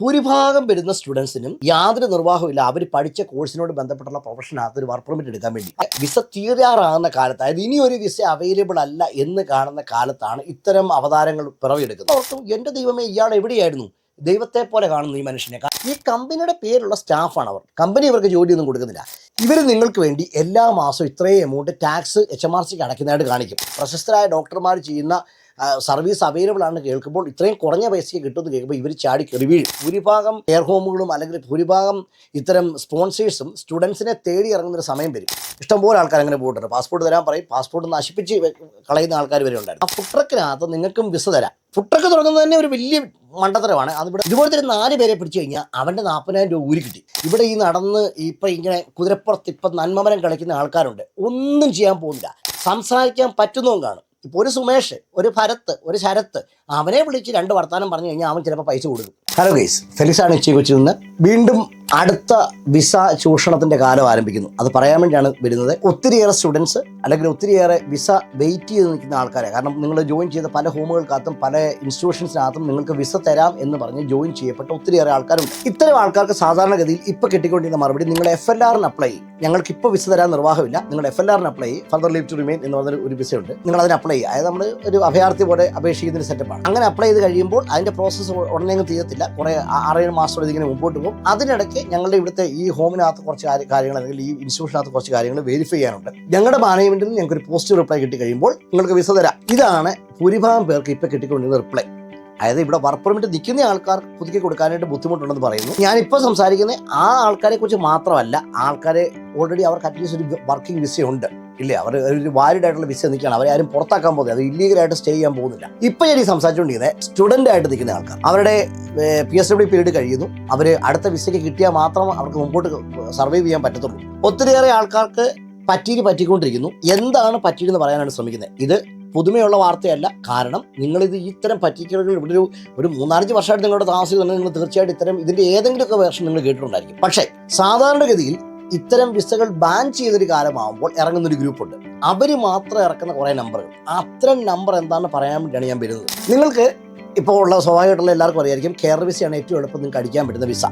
ഭൂരിഭാഗം വരുന്ന സ്റ്റുഡൻസിനും യാതൊരു നിർവാഹമില്ല അവർ പഠിച്ച കോഴ്സിനോട് ബന്ധപ്പെട്ടുള്ള പ്രൊഫഷനകത്ത് ഒരു വർക്ക് പെർമിറ്റ് എടുക്കാൻ വേണ്ടി. വിസ തീരാറാകുന്ന കാലത്ത് അതായത് ഇനി ഒരു വിസ അവൈലബിൾ അല്ല എന്ന് കാണുന്ന കാലത്താണ് ഇത്തരം അവതാരങ്ങൾ പിറവിയെടുക്കുന്നത്. ഓർത്തും ദൈവമേ ഇയാൾ എവിടെയായിരുന്നു? ദൈവത്തെ പോലെ കാണുന്നു ഈ മനുഷ്യനെ ഈ കമ്പനിയുടെ പേരുള്ള സ്റ്റാഫാണ് അവർ. കമ്പനി ഇവർക്ക് ജോലിയൊന്നും കൊടുക്കുന്നില്ല. ഇവർ നിങ്ങൾക്ക് വേണ്ടി എല്ലാ മാസവും ഇത്രയും amount tax H M R സിക്ക് അടയ്ക്കുന്നതായിട്ട് കാണിക്കും. പ്രശസ്തരായ ഡോക്ടർമാർ ചെയ്യുന്ന സർവീസ് അവൈലബിൾ ആണ് കേൾക്കുമ്പോൾ ഇത്രയും കുറഞ്ഞ പൈസയ്ക്ക് കിട്ടുമെന്ന് കേൾക്കുമ്പോൾ ഇവർ ചാടി കയറി വീഴും. ഭൂരിഭാഗം കെയർ ഹോമുകളും അല്ലെങ്കിൽ ഭൂരിഭാഗം ഇത്തരം സ്പോൺസേഴ്സും സ്റ്റുഡൻസിനെ തേടി ഇറങ്ങുന്ന ഒരു സമയം വരും. ഇഷ്ടംപോലെ ആൾക്കാർ അങ്ങനെ പോയിട്ടുണ്ട്. പാസ്പോർട്ട് തരാൻ പറയും. പാസ്പോർട്ട് നശിപ്പിച്ച് കളയുന്ന ആൾക്കാർ വരെ ഉണ്ടായിരുന്നു. ആ ഫുട്രക്കിനകത്ത് നിങ്ങൾക്കും വിസ തരാം. ഫുട്രക്ക് തുടങ്ങുന്നത് തന്നെ ഒരു വലിയ മണ്ടത്തരമാണ്. അതിവിടെ ഇതുപോലത്തെ ഒരു നാല് പേരെ പിടിച്ചു കഴിഞ്ഞാൽ അവന്റെ നാൽപ്പതിനായിരം രൂപ ഊരി കിട്ടി. ഇവിടെ ഈ നടന്ന് ഇപ്പം ഇങ്ങനെ കുതിരപ്പുറത്ത് ഇപ്പം നന്മമരം കളിക്കുന്ന ആൾക്കാരുണ്ട്. ഒന്നും ചെയ്യാൻ പോകുന്നില്ല. സംസാരിക്കാൻ പറ്റുന്നതും കാണും. ഇപ്പോൾ ഒരു സുമേഷ് ഒരു ഭരത്ത് ഒരു ശരത്ത് അവനെ വിളിച്ച് രണ്ട് വർത്താനം പറഞ്ഞു കഴിഞ്ഞാൽ അവൻ ചിലപ്പോൾ പൈസ കൊടുക്കും. ഹലോ ഗൈസ് ഫെലിസാണ് ആണ് കൊച്ചു നിന്ന്. വീണ്ടും അടുത്ത വിസ ചൂഷണത്തിന്റെ കാലം ആരംഭിക്കുന്നു. അത് പറയാൻ വേണ്ടിയാണ് വരുന്നത്. ഒത്തിരിയേറെ സ്റ്റുഡൻസ് അല്ലെങ്കിൽ ഒത്തിരിയേറെ വിസ വെയിറ്റ് ചെയ്ത് നിൽക്കുന്ന ആൾക്കാരെ. കാരണം നിങ്ങൾ ജോയിൻ ചെയ്ത പല ഹോമുകൾക്കകത്തും പല ഇൻസ്റ്റിറ്റ്യൂഷൻസിനകത്തും നിങ്ങൾക്ക് വിസ തരാം എന്ന് പറഞ്ഞ് ജോയിൻ ചെയ്യപ്പെട്ട ഒത്തിരിയേറെ ആൾക്കാരും ഇത്തരം ആൾക്കാർക്ക് സാധാരണഗതിയിൽ ഇപ്പോൾ കിട്ടിക്കൊണ്ടിരുന്ന മറുപടി നിങ്ങൾ എഫ് എൽ ആറിന് അപ്ലൈ ഞങ്ങൾക്ക് ഇപ്പോൾ വിസ തരാൻ നിർവാഹമില്ല. നിങ്ങൾ എഫ് എൽ ആറിന് apply further leave to remain എന്ന് പറഞ്ഞൊരു ഒരു വിസയുണ്ട്. നിങ്ങൾ അതിന് അപ്ലൈ ചെയ്യുക അതായത് നമ്മൾ ഒരു അഭയാർത്ഥി പോലെ അപേക്ഷിക്കുന്ന ഒരു സെറ്റപ്പാണ് അങ്ങനെ അപ്ലൈ ചെയ്ത് കഴിയുമ്പോൾ അതിന്റെ പ്രോസസ്സ് ഉടനെ തീരത്തില്ല. കുറെ ആറേഴ് മാസത്തോടെ ഇതിങ്ങനെ മുമ്പോട്ട് പോകും. അതിനിടയ്ക്ക് ഞങ്ങളുടെ ഇവിടുത്തെ ഈ ഹോമിനകത്ത് കുറച്ച് കാര്യങ്ങൾ അല്ലെങ്കിൽ ഈ ഇൻസ്റ്റിറ്റ്യൂഷനകത്ത് കുറച്ച് കാര്യങ്ങൾ വെരിഫൈ ചെയ്യാനുണ്ട്. ഞങ്ങളുടെ മാനേജ്മെന്റിൽ നിന്ന് ഞങ്ങൾക്ക് ഒരു പോസിറ്റീവ് റിപ്ലൈ കിട്ടി കഴിയുമ്പോൾ നിങ്ങൾക്ക് വിസ തരാം. ഇതാണ് ഭൂരിഭാഗം പേർക്ക് ഇപ്പൊ കിട്ടിക്കൊണ്ടിരുന്ന റിപ്ലൈ അതായത് ഇവിടെ വർക്ക് പെർമിറ്റ് നിൽക്കുന്ന ആൾക്കാർ പുതുക്കി കൊടുക്കാനായിട്ട് ബുദ്ധിമുട്ടുണ്ടെന്ന് പറയുന്നു. ഞാൻ ഞാനിപ്പോൾ സംസാരിക്കുന്നത് ആ ആൾക്കാരെ കുറിച്ച് മാത്രമല്ല ആൾക്കാരെ ഓൾറെഡി അവർക്ക് അറ്റ്ലീസ്റ്റ് ഒരു വർക്കിംഗ് വിസയുണ്ട് ഇല്ല? അവർ ഒരു വാലിഡ് ആയിട്ടുള്ള വിസ നിൽക്കുകയാണ്. അവരെ ആരും പുറത്താക്കാൻ പോകുന്നത് അത് ഇല്ലീഗലായിട്ട് സ്റ്റേ ചെയ്യാൻ പോകുന്നില്ല. ഇപ്പൊ ഞാൻ ഈ സംസാരിച്ചുകൊണ്ടിരിക്കുന്നത് സ്റ്റുഡന്റ് ആയിട്ട് നിൽക്കുന്ന ആൾക്കാർ. അവരുടെ പി എസ് ഡബ്ല്യു പീരീഡ് കഴിയുന്നു. അവർ അടുത്ത വിസയ്ക്ക് കിട്ടിയാൽ മാത്രം അവർക്ക് മുമ്പോട്ട് സർവൈവ് ചെയ്യാൻ പറ്റത്തുള്ളൂ. ഒത്തിരിയേറെ ആൾക്കാർക്ക് പറ്റീര് പറ്റിക്കൊണ്ടിരിക്കുന്നു. എന്താണ് പറ്റീരെന്ന് പറയാനാണ് ശ്രമിക്കുന്നത്. ഇത് പുതുമയുള്ള വാർത്തയല്ല. കാരണം നിങ്ങളിത് ഇത്തരം പറ്റിക്കലുകൾ ഇവിടെ ഒരു ഒരു മൂന്നാലഞ്ച് വർഷമായിട്ട് നിങ്ങളുടെ താമസിക്കുന്നുണ്ടെങ്കിൽ നിങ്ങൾ തീർച്ചയായിട്ടും ഇത്തരം ഇതിന്റെ ഏതെങ്കിലുമൊക്കെ വേർഷൻ നിങ്ങൾ കേട്ടിട്ടുണ്ടായിരിക്കും. പക്ഷേ സാധാരണഗതിയിൽ ഇത്തരം വിസകൾ ബാൻ ചെയ്തൊരു കാലമാകുമ്പോൾ ഇറങ്ങുന്ന ഒരു ഗ്രൂപ്പുണ്ട്. അവർ മാത്രം ഇറക്കുന്ന കുറേ നമ്പറുകൾ അത്തരം നമ്പർ എന്താണെന്ന് പറയാൻ വേണ്ടിയാണ് ഞാൻ വരുന്നത്. നിങ്ങൾക്ക് ഇപ്പോൾ ഉള്ള സ്വാഭാവികമായിട്ടുള്ള എല്ലാവർക്കും അറിയായിരിക്കും കെയർ വിസയാണ് ഏറ്റവും എളുപ്പം നിങ്ങൾക്ക് അടിക്കാൻ പറ്റുന്ന വിസ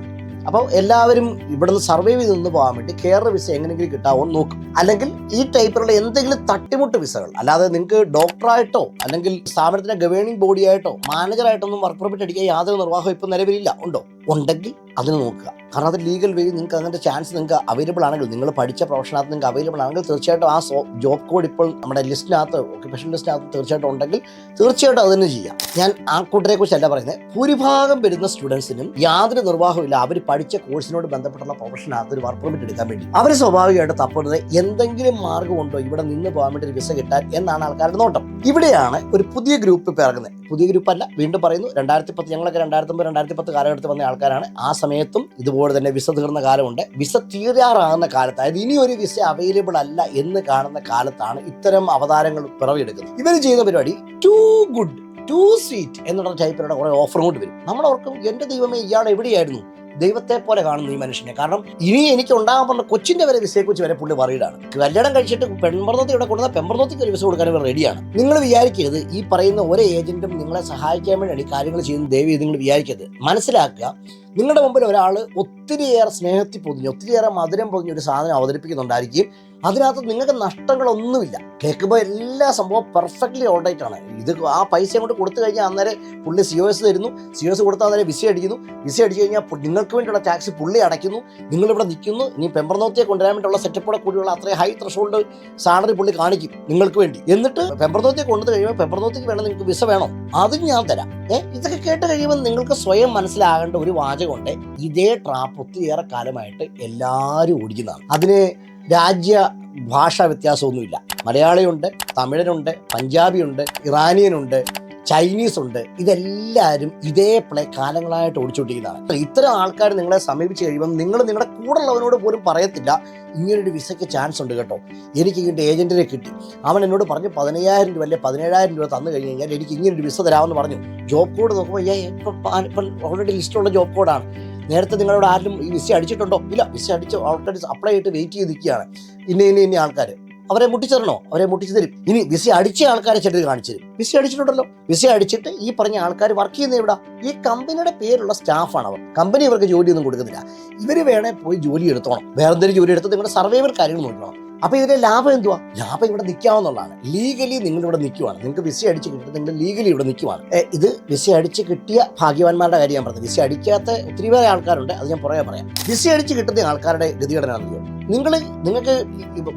അപ്പോൾ എല്ലാവരും ഇവിടുന്ന് സർവൈവ് ചെയ്ത് നിന്ന് പോകാൻ വേണ്ടി കെയർ വിസ എങ്ങനെയെങ്കിലും കിട്ടാവോ നോക്കും. അല്ലെങ്കിൽ ഈ ടൈപ്പിലുള്ള എന്തെങ്കിലും തട്ടിമുട്ട് വിസകൾ അല്ലാതെ നിങ്ങൾക്ക് ഡോക്ടറായിട്ടോ അല്ലെങ്കിൽ സ്ഥാപനത്തിന്റെ ഗവേണിംഗ് ബോഡിയായിട്ടോ മാനേജറായിട്ടൊന്നും വർക്ക് പെർമിറ്റ് അടിക്കാൻ യാതൊരു നിർവാഹം ഇപ്പം നിലവിലില്ല. ഉണ്ടോ? ഉണ്ടെങ്കിൽ അതിന് നോക്കുക. കാരണം അത് ലീഗൽ വേ നിങ്ങൾക്ക് അങ്ങനത്തെ ചാൻസ് നിങ്ങൾക്ക് അവൈലബിൾ ആണെങ്കിൽ നിങ്ങൾ പഠിച്ച പ്രൊഫഷനകത്ത് നിങ്ങൾക്ക് അവൈലബിൾ ആണെങ്കിൽ തീർച്ചയായിട്ടും ആ ജോബ് കോഡ് ഇപ്പോൾ നമ്മുടെ ലിസ്റ്റിനകത്ത് ഓക്യുപ്പേഷൻ ലിസ്റ്റിനകത്ത് തീർച്ചയായിട്ടും ഉണ്ടെങ്കിൽ തീർച്ചയായിട്ടും അതിന് ചെയ്യാം. ഞാൻ ആ കൂട്ടരെ കുറിച്ചല്ല പറയുന്നത് ഭൂരിഭാഗം വരുന്ന സ്റ്റുഡൻസിനും യാതൊരു നിർവാഹമില്ല അവർ പഠിച്ച കോഴ്സിനോട് ബന്ധപ്പെട്ടുള്ള പ്രൊഫഷനകത്ത് ഒരു വർക്ക് പെർമിറ്റ് എടുക്കാൻ വേണ്ടി. അവർ സ്വാഭാവികമായിട്ട് തപ്പുന്നത് എന്തെങ്കിലും മാർഗമുണ്ടോ ഇവിടെ നിന്ന് പോകാൻ വേണ്ടി ഒരു വിസ കിട്ടാൻ എന്നാണ് ആൾക്കാരുടെ നോട്ടം. ഇവിടെയാണ് ഒരു പുതിയ ഗ്രൂപ്പ് ഇറങ്ങുന്നത്. പുതിയ ഗ്രൂപ്പ് അല്ല. വീണ്ടും പറയുന്നു. രണ്ടായിരത്തി പത്ത് ഞങ്ങളൊക്കെ രണ്ടായിരത്തി ഒമ്പത് രണ്ടായിരത്തി പത്ത് കാലഘട്ടത്തിൽ വന്ന ആൾക്കാരാണ്. ആ സമയത്തും ഇതുപോലെ തന്നെ വിസ തീർന്ന കാലമുണ്ട്. വിസ തീരാറാകുന്ന കാലത്ത് അതായത് ഇനി ഒരു വിസ അവൈലബിൾ അല്ല എന്ന് കാണുന്ന കാലത്താണ് ഇത്തരം അവതാരങ്ങൾ പിറവിയെടുക്കുന്നത്. ഇവർ ചെയ്യുന്ന പരിപാടി ടു ഗുഡ് ടു സ്വീറ്റ് എന്നുള്ള ടൈപ്പിലുള്ള കുറെ ഓഫറും കൊണ്ട് വരും. നമ്മളവർക്കും എന്റെ ദൈവമേ ഇയാൾ എവിടെയായിരുന്നു? ദൈവത്തെ പോലെ കാണുന്നു ഈ മനുഷ്യനെ. കാരണം ഇനി എനിക്ക് ഉണ്ടാകാൻ പറഞ്ഞ കൊച്ചിന്റെ വരെ വിസയെ കുറിച്ച് വരെ പുള്ളി വറീഡാണ് കല്യാണം കഴിച്ചിട്ട് പെൺമർദ്ദത്തെ ഇവിടെ കൊടുത്ത പെൺമർദ്ദത്തിക്ക് ഒരു വിസ കൊടുക്കാൻ റെഡിയാണ് നിങ്ങൾ വിചാരിക്കരുത് ഈ പറയുന്ന ഒരേ ഏജന്റും നിങ്ങളെ സഹായിക്കാൻ വേണ്ടിയാണ് ഈ കാര്യങ്ങൾ ചെയ്യുന്ന ദൈവം നിങ്ങൾ വിചാരിക്കരുത്. മനസ്സിലാക്കുക നിങ്ങളുടെ മുമ്പിൽ ഒരാൾ ഒത്തിരിയേറെ സ്നേഹത്തിൽ പൊതിഞ്ഞ് ഒത്തിരിയേറെ മധുരം പൊതിഞ്ഞ ഒരു സാധനം അവതരിപ്പിക്കുന്നുണ്ടായിരിക്കും. അതിനകത്ത് നിങ്ങൾക്ക് നഷ്ടങ്ങളൊന്നുമില്ല. കേൾക്കുമ്പോൾ എല്ലാ സംഭവം പെർഫെക്റ്റ്ലി ഓൾറൈറ്റ് ആണ്. ഇത് ആ പൈസ അങ്ങോട്ട് കൊടുത്തു കഴിഞ്ഞാൽ അന്നേരം പുള്ളി സി ഒ എസ് തരുന്നു. സി ഒ എസ് കൊടുത്താൽ അന്നേരം വിസ അടിക്കുന്നു. വിസ അടിച്ചു കഴിഞ്ഞാൽ നിങ്ങൾക്ക് വേണ്ടിയുള്ള ടാക്സ് പുള്ളി അടയ്ക്കുന്നു. നിങ്ങളിവിടെ നിൽക്കുന്നു. ഇനി പെമ്പർനോത്തിയെ കൊണ്ടുവരാൻ വേണ്ടിയുള്ള സെറ്റപ്പോടെ കൂടിയുള്ള അത്രയും ഹൈ ത്രഷോൾഡ് സാലറി പുള്ളി കാണിക്കും നിങ്ങൾക്ക് വേണ്ടി. എന്നിട്ട് പെമ്പർനോത്തിയെ കൊണ്ടു കഴിയുമ്പോൾ പെമ്പർനോത്തിക്ക് വേണം നിങ്ങൾക്ക് വിസ വേണം? അതും ഞാൻ തരാം. ഏ? ഇതൊക്കെ കേട്ട് കഴിയുമ്പോൾ നിങ്ങൾക്ക് സ്വയം മനസ്സിലാകേണ്ട ഒരു വാചകമുണ്ട്. ഇതേ ട്രാപ്പ് ഒത്തിരിയേറെ കാലമായിട്ട് എല്ലാവരും ഓടിക്കുന്നതാണ്. അതിന് രാജ്യ ഭാഷാ വ്യത്യാസമൊന്നുമില്ല. മലയാളിയുണ്ട് തമിഴനുണ്ട് പഞ്ചാബിയുണ്ട് ഇറാനിയനുണ്ട് ചൈനീസ് ഉണ്ട് ഇതെല്ലാവരും ഇതേ പ്ലേ കാലങ്ങളായിട്ട് ഓടിച്ചുകൊണ്ടിരിക്കുന്നതാണ്. ഇത്തരം ആൾക്കാർ നിങ്ങളെ സമീപിച്ച് കഴിയുമ്പം നിങ്ങൾ നിങ്ങളുടെ കൂടെയുള്ളവനോട് പോലും പറയത്തില്ല. ഇങ്ങനൊരു വിസയ്ക്ക് ചാൻസ് ഉണ്ട് കേട്ടോ. എനിക്ക് ഇങ്ങനെ ഏജന്റിനെ കിട്ടി. അവൻ എന്നോട് പറഞ്ഞു പതിനയ്യായിരം രൂപ അല്ലെ പതിനേഴായിരം രൂപ തന്നു കഴിഞ്ഞ് കഴിഞ്ഞാൽ എനിക്ക് ഇങ്ങനൊരു വിസ തരാമെന്ന് പറഞ്ഞു. ജോബ് കോഡ് നോക്കുമ്പോൾ ഏ ഇപ്പം ഓൾറെഡി ലിസ്റ്റുള്ള ജോബ് കോഡാണ് നേരത്തെ നിങ്ങളോട് ആരും ഈ വിസ അടിച്ചിട്ടുണ്ടോ? ഇല്ല വിസ അടിച്ച് ഓൾറെഡി അപ്ലൈ ചെയ്തിട്ട് വെയിറ്റ് ചെയ്ത് നിൽക്കുകയാണ് ഇന്ന ഇന്ന ഇന്ന ആൾക്കാർ അവരെ മുട്ടിച്ചു തരണോ അവരെ മുട്ടിച്ചു തരും. ഇനി വിസ അടിച്ച ആൾക്കാരെ ചെടി കാണിച്ചു തരും. വിസ അടിച്ചിട്ടുണ്ടല്ലോ. വിസ അടിച്ചിട്ട് ഈ പറഞ്ഞ ആൾക്കാർ വർക്ക് ചെയ്യുന്ന ഇവിടെ ഈ കമ്പനിയുടെ പേരുള്ള സ്റ്റാഫാണ് അവർ. കമ്പനി ഇവർക്ക് ജോലിയൊന്നും കൊടുക്കുന്നില്ല. ഇവർ വേണേ പോയി ജോലി എടുത്തോണം. വേറെ എന്തെങ്കിലും ജോലി എടുത്ത് നിങ്ങളുടെ സർവൈവൽ കാര്യങ്ങൾ നോക്കണം അപ്പൊ ഇതിന്റെ ലാഭം എന്തുവാ? ലാഭം ഇവിടെ നിൽക്കാവുന്നതാണ് ലീഗലി നിങ്ങൾ ഇവിടെ നിൽക്കുവാണ് നിങ്ങൾക്ക് വിസ അടിച്ച് കിട്ടിയിട്ട് നിങ്ങൾ ലീഗലി ഇവിടെ നിൽക്കുവാണ് ഇത് വിസ അടിച്ച് കിട്ടിയ ഭാഗ്യവാന്മാരുടെ കാര്യം ഞാൻ പറഞ്ഞത്. വിസ അടിക്കാത്ത ഒത്തിരി പേരെ ആൾക്കാരുണ്ട്. അത് ഞാൻ പുറകെ പറയാം. വിസ അടിച്ച് കിട്ടുന്ന ആൾക്കാരുടെ ഗതികടനാണ് നിങ്ങൾ നിങ്ങൾക്ക്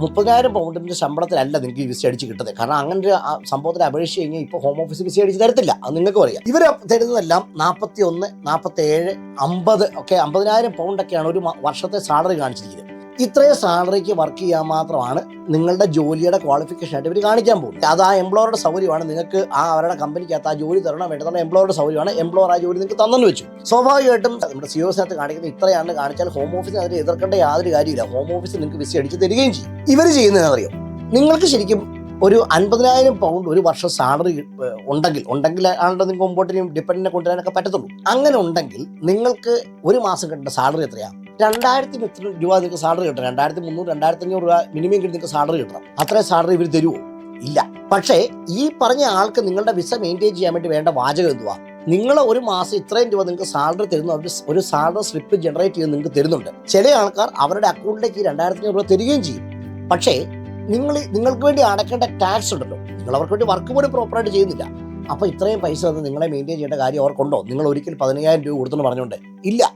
മുപ്പതിനായിരം പൗണ്ടിന്റെ ശമ്പളത്തിലല്ല നിങ്ങൾക്ക് ഈ വിസ അടിച്ച് കിട്ടുന്നത്. കാരണം അങ്ങനെ ഒരു സംഭവത്തിൽ അപേക്ഷിച്ച് കഴിഞ്ഞാൽ ഇപ്പോൾ ഹോം ഓഫീസ് വിസ അടിച്ച് തരത്തില്ല. അത് നിങ്ങൾക്ക് പറയാം. ഇവർ തരുന്നതെല്ലാം നാൽപ്പത്തി ഒന്ന് നാൽപ്പത്തി ഏഴ് അമ്പത് ഒക്കെ അമ്പതിനായിരം പൗണ്ടൊക്കെയാണ് ഒരു വർഷത്തെ സാലറി കാണിച്ചിരിക്കുന്നത്. ഇത്രയും സാലറിക്ക് വർക്ക് ചെയ്യാൻ മാത്രമാണ് നിങ്ങളുടെ ജോലിയുടെ ക്വാളിഫിക്കേഷൻ ആയിട്ട് ഇവർ കാണിക്കാൻ പോകും അത് ആ എംപ്ലോയറുടെ സൗകര്യമാണ്. നിങ്ങൾക്ക് ആ അവരുടെ കമ്പനിക്കകത്ത് ആ ജോലി തരണം വേണ്ടതുള്ള എംപ്ലോയറുടെ സൗകര്യമാണ്. എംപ്ലോയർ ആ ജോലി നിങ്ങൾക്ക് തന്നെന്ന് വെച്ചു. സ്വാഭാവികമായിട്ടും നമ്മുടെ സിഒസിനകത്ത് കാണിക്കുന്നത് ഇത്രയാണ്. കാണിച്ചാൽ ഹോം ഓഫീസിന് അതിന് എതിർക്കേണ്ട യാതൊരു കാര്യമില്ല ഹോം ഓഫീസ് നിങ്ങൾക്ക് വിസി അടിച്ച് തരികയും ചെയ്യും. ഇവർ ചെയ്യുന്നതെന്നറിയോ നിങ്ങൾക്ക് ശരിക്കും ഒരു അൻപതിനായിരം പൗണ്ട് ഒരു വർഷം സാലറി ഉണ്ടെങ്കിൽ ഉണ്ടെങ്കിൽ ആളുടെ നിങ്ങൾക്ക് മുമ്പോട്ടിനും ഡിപ്പെൻഡിനെ കൊണ്ടുവരാനൊക്കെ പറ്റത്തുള്ളൂ. അങ്ങനെ ഉണ്ടെങ്കിൽ നിങ്ങൾക്ക് ഒരു മാസം കിട്ടേണ്ട സാലറി എത്രയാണ് രണ്ടായിരത്തി രൂപ നിങ്ങൾക്ക് സാലറി കിട്ടണം. രണ്ടായിരത്തി മുന്നൂറ് രണ്ടായിരത്തി അഞ്ഞൂറ് രൂപ മിനിമം കിട്ടി നിങ്ങൾക്ക് സാലറി കിട്ടണം. അത്രയും സാലറി ഇവർ തരുമോ ഇല്ല. പക്ഷേ ഈ പറഞ്ഞ ആൾക്ക് നിങ്ങളുടെ വിസ മെയിന്റെയിൻ ചെയ്യാൻ വേണ്ടി വേണ്ട വാചകം എന്തുവാ? നിങ്ങൾ ഒരു മാസം ഇത്രയും രൂപ നിങ്ങൾക്ക് സാലറി തരുന്നു അവർ ഒരു സാലറി സ്ലിപ്പ് ജനറേറ്റ് ചെയ്ത് നിങ്ങൾക്ക് തരുന്നുണ്ട്. ചില ആൾക്കാർ അവരുടെ അക്കൗണ്ടിലേക്ക് രണ്ടായിരത്തി രൂപ തരികയും ചെയ്യും. പക്ഷേ നിങ്ങൾ നിങ്ങൾക്ക് വേണ്ടി അടക്കേണ്ട ടാക്സ് ഉണ്ടല്ലോ. നിങ്ങൾ അവർക്ക് വേണ്ടി വർക്ക് പോലും പ്രോപ്പറായിട്ട് ചെയ്യുന്നില്ല. അപ്പോൾ ഇത്രയും പൈസ തന്ന് നിങ്ങളെ മെയിന്റെയിൻ ചെയ്യേണ്ട കാര്യം അവർക്കുണ്ടോ നിങ്ങൾ ഒരിക്കൽ പതിനയ്യായിരം രൂപ കൊടുത്തെന്ന് പറഞ്ഞുകൊണ്ട് ഇല്ല.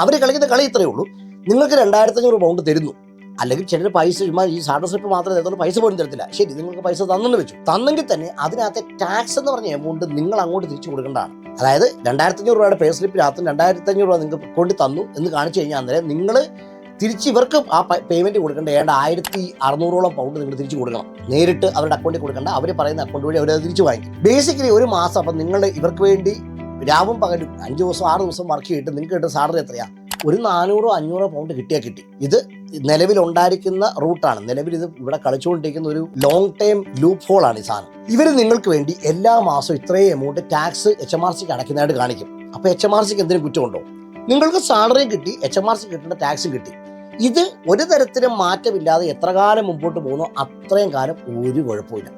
അവർ കളിക്കുന്ന കളി ഇത്രയേ ഉള്ളൂ. നിങ്ങൾക്ക് രണ്ടായിരത്തി അഞ്ഞൂറ് പൗണ്ട് തരുന്നു. അല്ലെങ്കിൽ ചിലർ പൈസ ചുമ്മാ ഈ സാഡർ സ്ലിപ്പ് മാത്രമേ തരത്തുള്ളൂ പൈസ പോലും തരത്തില്ല. ശരി നിങ്ങൾക്ക് പൈസ തന്നെന്ന് വെച്ചു. തന്നെങ്കിൽ തന്നെ അതിനകത്തെ ടാക്സ് എന്ന് പറഞ്ഞ എമൗണ്ട് നിങ്ങൾ അങ്ങോട്ട് തിരിച്ചു കൊടുക്കേണ്ടതാണ്. അതായത് രണ്ടായിരത്തി അഞ്ഞൂറ് രൂപയുടെ പേ സ്ലിപ്പിനകത്ത് രണ്ടായിരത്തി അഞ്ഞൂറ് രൂപ നിങ്ങൾക്ക് കൊണ്ട് തന്നു എന്ന് കാണിച്ചു കഴിഞ്ഞാൽ അന്നേരം നിങ്ങൾ തിരിച്ച് ഇവർക്ക് ആ പേയ്മെന്റ് കൊടുക്കേണ്ട ഏതാണ്ട് ആയിരത്തി അറുന്നൂറോളം പൗണ്ട് നിങ്ങൾ തിരിച്ചു കൊടുക്കണം. നേരിട്ട് അവരുടെ അക്കൗണ്ടിൽ കൊടുക്കേണ്ട. അവർ പറയുന്ന അക്കൗണ്ട് വഴി അവർ തിരിച്ചു വാങ്ങിക്കും. ബേസിക്കലി ഒരു മാസം അപ്പം നിങ്ങൾ ഇവർക്ക് വേണ്ടി രാവും പകലും അഞ്ച് ദിവസം ആറ് ദിവസം വർക്ക് ചെയ്തിട്ട് നിങ്ങൾക്ക് കിട്ടുന്ന സാലറി എത്രയാ? ഒരു നാനൂറോ അഞ്ഞൂറോ പൗണ്ട് കിട്ടിയാൽ കിട്ടി. ഇത് നിലവിൽ ഉണ്ടായിരിക്കുന്ന റൂട്ടാണ് നിലവിൽ ഇത് ഇവിടെ കളിച്ചുകൊണ്ടിരിക്കുന്ന ഒരു ലോങ് ടൈം ലൂപ്പ് ഹോൾ ആണ് ഈ സാധനം. ഇവർ നിങ്ങൾക്ക് വേണ്ടി എല്ലാ മാസവും ഇത്രയും amount tax H M R സിക്ക് അടയ്ക്കുന്നതായിട്ട് കാണിക്കും. അപ്പൊ എച്ച് എം ആർ സിക്ക് എന്തിനും കുറ്റമുണ്ടോ? നിങ്ങൾക്ക് സാലറിയും കിട്ടി എച്ച് എം ആർ സി കിട്ടേണ്ട ടാക്സും കിട്ടി. ഇത് ഒരു തരത്തിലും മാറ്റമില്ലാതെ എത്ര കാലം മുമ്പോട്ട് പോകുന്നോ അത്രയും കാലം ഒരു കുഴപ്പമില്ല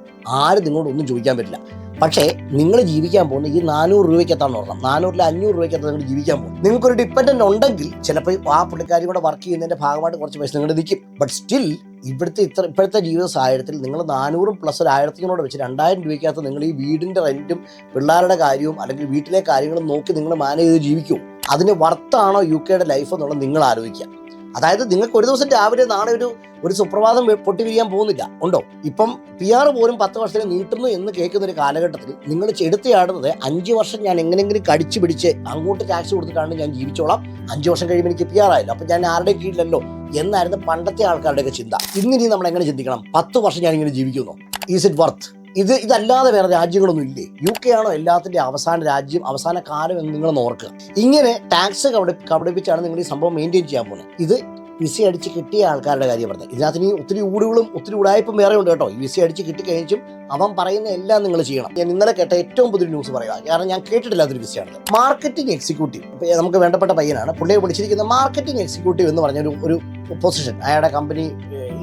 ആരും നിങ്ങളോട് ഒന്നും ചോദിക്കാൻ പറ്റില്ല. പക്ഷേ നിങ്ങൾ ജീവിക്കാൻ പോകുന്ന ഈ നാനൂറ് രൂപയ്ക്കത്താണ് ഓർണം നാനൂറിൽ അഞ്ഞൂറ് രൂപയ്ക്കകത്ത് നിങ്ങൾ ജീവിക്കാൻ പോകും നിങ്ങൾക്കൊരു ഡിപ്പെൻഡന്റ് ഉണ്ടെങ്കിൽ ചിലപ്പോൾ ആ പുള്ളിക്കാരി കൂടെ വർക്ക് ചെയ്യുന്നതിന്റെ ഭാഗമായിട്ട് കുറച്ച് പൈസ നിങ്ങൾ നിൽക്കും. ബട്ട് സ്റ്റിൽ ഇവിടുത്തെ ഇത്ര ഇപ്പോഴത്തെ ജീവിത സാഹചര്യത്തിൽ നിങ്ങൾ നാനൂറും പ്ലസ് ഒരു ആയിരത്തിനോട് വെച്ച് രണ്ടായിരം രൂപയ്ക്കകത്ത് നിങ്ങൾ ഈ വീടിന്റെ റെന്റും പിള്ളേരുടെ കാര്യവും അല്ലെങ്കിൽ വീട്ടിലെ കാര്യങ്ങളും നോക്കി നിങ്ങൾ മാനേജ് ചെയ്ത് ജീവിക്കും. അതിന് വർത്താണോ യു കെയുടെ ലൈഫ് എന്നുള്ളത് നിങ്ങൾ ആലോചിക്കുക. അതായത് നിങ്ങൾക്ക് ഒരു ദിവസം രാവിലെ നാളെ ഒരു ഒരു സുപ്രഭാതം പൊട്ടി വിരിയാൻ പോകുന്നില്ല. ഉണ്ടോ? ഇപ്പം പി ആർ പോലും പത്ത് വർഷത്തിന് നീട്ടുന്നു എന്ന് കേൾക്കുന്ന ഒരു കാലഘട്ടത്തിൽ നിങ്ങൾ ചെടുത്തയാടുന്നത് അഞ്ച് വർഷം ഞാൻ എങ്ങനെയെങ്കിലും കടിച്ചു പിടിച്ച് അങ്ങോട്ട് ടാക്സ് കൊടുത്തിട്ടാണ് ഞാൻ ജീവിച്ചോളാം. അഞ്ച് വർഷം കഴിയുമ്പോൾ എനിക്ക് പി ആർ ആയില്ല. അപ്പം ഞാൻ ആരുടെ കീഴിലല്ലോ? എന്നായിരുന്നു പണ്ടത്തെ ആൾക്കാരുടെയൊക്കെ ചിന്ത. ഇന്നിനി നമ്മൾ എങ്ങനെ ചിന്തിക്കണം? പത്ത് വർഷം ഞാൻ ഇങ്ങനെ ജീവിക്കുന്നു. ഈസ് ഇറ്റ് വർത്ത് ഇത് ഇതല്ലാതെ വേറെ രാജ്യങ്ങളൊന്നും ഇല്ലേ? യു കെ ആണോ എല്ലാത്തിന്റെ അവസാന രാജ്യം അവസാന കാലം എന്ന് നിങ്ങൾ ഓർക്കുക. ഇങ്ങനെ ടാക്സ് കബടി കബടിപ്പിച്ചാണ് നിങ്ങൾ ഈ സംഭവം മെയിന്റെയിൻ ചെയ്യാൻ പോകുന്നത്. ഇത് വിസ അടിച്ച് കിട്ടിയ ആൾക്കാരുടെ കാര്യം പറഞ്ഞത്. ഇതിനകത്ത് ഇനി ഒത്തിരി ഊടുകളും ഒത്തിരി ഉടായ്പും വേറെ ഉണ്ട് കേട്ടോ. ഈ വിസ അടിച്ച് കിട്ടിക്കഴിഞ്ഞും അവൻ പറയുന്ന എല്ലാം നിങ്ങൾ ചെയ്യണം. ഞാൻ ഇന്നലെ കേട്ട ഏറ്റവും പുതിയ ന്യൂസ് പറയുക. കാരണം ഞാൻ കേട്ടിട്ടില്ലാത്തൊരു വിസയാണ് മാർക്കറ്റിംഗ് എക്സിക്യൂട്ടീവ് നമുക്ക് വേണ്ടപ്പെട്ട പയ്യനാണ്. പുള്ളിയെ വിളിച്ചിരിക്കുന്ന മാർക്കറ്റിംഗ് എക്സിക്യൂട്ടീവ് എന്ന് പറഞ്ഞ ഒരു ഒരു പൊസിഷൻ അയാളുടെ കമ്പനി